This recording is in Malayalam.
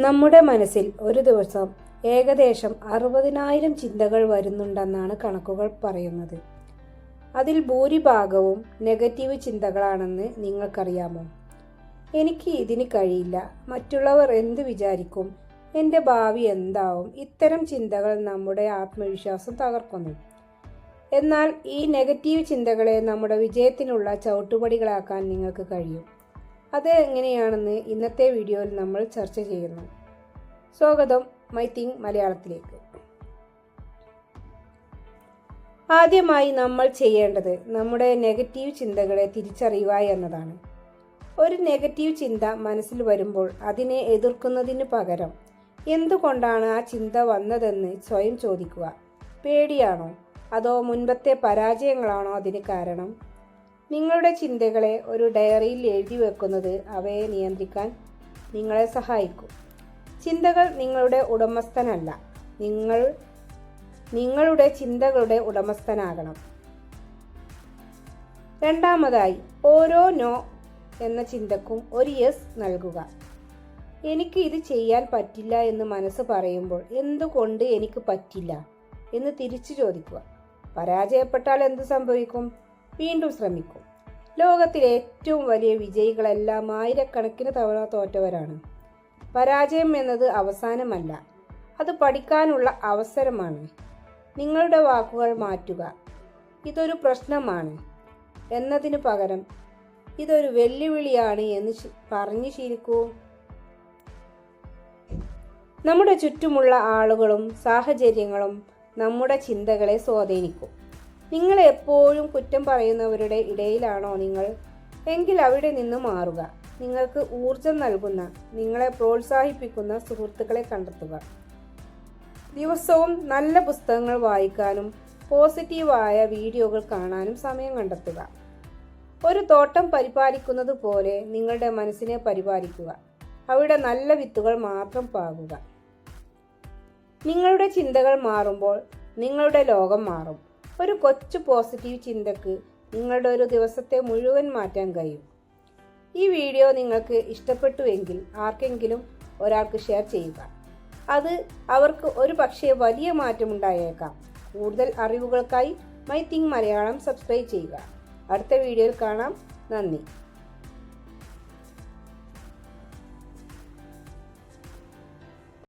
നമ്മുടെ മനസ്സിൽ ഒരു ദിവസം ഏകദേശം അറുപതിനായിരം ചിന്തകൾ വരുന്നുണ്ടെന്നാണ് കണക്കുകൾ പറയുന്നത്. അതിൽ ഭൂരിഭാഗവും നെഗറ്റീവ് ചിന്തകളാണെന്ന് നിങ്ങൾക്കറിയാമോ? എനിക്ക് ഇതിന് കഴിയില്ല. മറ്റുള്ളവർ എന്ത് വിചാരിക്കും? എന്റെ ഭാവി എന്താവും? ഇത്തരം ചിന്തകൾ നമ്മുടെ ആത്മവിശ്വാസം തകർക്കുന്നു. എന്നാൽ ഈ നെഗറ്റീവ് ചിന്തകളെ നമ്മുടെ വിജയത്തിനുള്ള ചവിട്ടുപടികളാക്കാൻ നിങ്ങൾക്ക് കഴിയും. അത് എങ്ങനെയാണെന്ന് ഇന്നത്തെ വീഡിയോയിൽ നമ്മൾ ചർച്ച ചെയ്യുന്നു. സ്വാഗതം മൈ തിങ് മലയാളത്തിലേക്ക്. ആദ്യമായി നമ്മൾ ചെയ്യേണ്ടത് നമ്മുടെ നെഗറ്റീവ് ചിന്തകളെ തിരിച്ചറിയുക എന്നതാണ്. ഒരു നെഗറ്റീവ് ചിന്ത മനസ്സിൽ വരുമ്പോൾ അതിനെ എതിർക്കുന്നതിന് പകരം എന്തുകൊണ്ടാണ് ആ ചിന്ത വന്നതെന്ന് സ്വയം ചോദിക്കുക. പേടിയാണോ? അതോ മുൻപത്തെ പരാജയങ്ങളാണോ അതിന് കാരണം? നിങ്ങളുടെ ചിന്തകളെ ഒരു ഡയറിയിൽ എഴുതി വെക്കുന്നത് അവയെ നിയന്ത്രിക്കാൻ നിങ്ങളെ സഹായിക്കും. ചിന്തകൾ നിങ്ങളുടെ ഉടമസ്ഥനല്ല. നിങ്ങൾ നിങ്ങളുടെ ചിന്തകളുടെ ഉടമസ്ഥനാകണം. രണ്ടാമതായി ഓരോ നോ എന്ന ചിന്തക്കും ഒരു യെസ് നൽകുക. എനിക്ക് ഇത് ചെയ്യാൻ പറ്റില്ല എന്ന് മനസ്സ് പറയുമ്പോൾ എന്തുകൊണ്ട് എനിക്ക് പറ്റില്ല എന്ന് തിരിച്ചു ചോദിക്കുക. പരാജയപ്പെട്ടാൽ എന്ത് സംഭവിക്കും? വീണ്ടും ശ്രമിക്കും. ലോകത്തിലെ ഏറ്റവും വലിയ വിജയികളെല്ലാം ആയിരക്കണക്കിന് തവണ തോറ്റവരാണ്. പരാജയം എന്നത് അവസാനമല്ല അത് പഠിക്കാനുള്ള അവസരമാണ്. നിങ്ങളുടെ വാക്കുകൾ മാറ്റുക ഇതൊരു പ്രശ്നമാണ് എന്നതിന് പകരം ഇതൊരു വെല്ലുവിളിയാണ് എന്ന് പറഞ്ഞു ശീലിക്കൂ. നമ്മുടെ ചുറ്റുമുള്ള ആളുകളും സാഹചര്യങ്ങളും നമ്മുടെ ചിന്തകളെ സ്വാധീനിക്കും. നിങ്ങൾ എപ്പോഴും കുറ്റം പറയുന്നവരുടെ ഇടയിലാണോ നിങ്ങൾ? എങ്കിൽ അവിടെ നിന്ന് മാറുക. നിങ്ങൾക്ക് ഊർജം നൽകുന്ന നിങ്ങളെ പ്രോത്സാഹിപ്പിക്കുന്ന സുഹൃത്തുക്കളെ കണ്ടെത്തുക. ദിവസവും നല്ല പുസ്തകങ്ങൾ വായിക്കാനും പോസിറ്റീവായ വീഡിയോകൾ കാണാനും സമയം കണ്ടെത്തുക. ഒരു തോട്ടം പരിപാലിക്കുന്നത് പോലെ നിങ്ങളുടെ മനസ്സിനെ പരിപാലിക്കുക. അവിടെ നല്ല വിത്തുകൾ മാത്രം പാകുക. നിങ്ങളുടെ ചിന്തകൾ മാറുമ്പോൾ നിങ്ങളുടെ ലോകം മാറും. ഒരു കൊച്ചു പോസിറ്റീവ് ചിന്തക്ക് നിങ്ങളുടെ ഒരു ദിവസത്തെ മുഴുവൻ മാറ്റാൻ കഴിയും. ഈ വീഡിയോ നിങ്ങൾക്ക് ഇഷ്ടപ്പെട്ടുവെങ്കിൽ ആർക്കെങ്കിലും ഒരാൾക്ക് ഷെയർ ചെയ്യുക. അത് അവർക്ക് ഒരു പക്ഷേ വലിയ മാറ്റമുണ്ടായേക്കാം. കൂടുതൽ അറിവുകൾക്കായി മൈ തിങ് മലയാളം സബ്സ്ക്രൈബ് ചെയ്യുക. അടുത്ത വീഡിയോയിൽ കാണാം. നന്ദി.